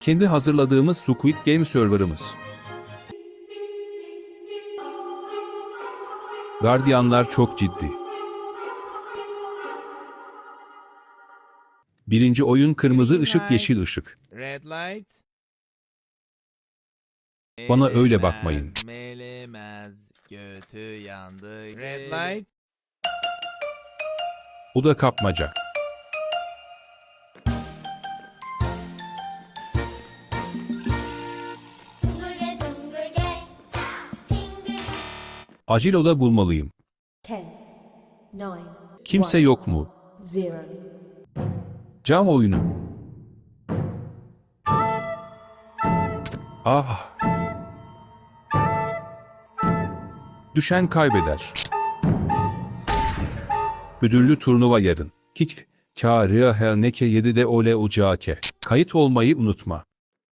Kendi hazırladığımız Squid Game serverımız. Gardiyanlar çok ciddi. Birinci oyun kırmızı ışık yeşil ışık. Bana öyle bakmayın. Bu da kapmaca. Acil oda bulmalıyım. 10, 9, Kimse yok mu? 0. Cam oyunu. Ah. Düşen kaybeder. Ödüllü turnuva yarın. Hiç. Kârıya her neke 7'de ole ucake. Kayıt olmayı unutma.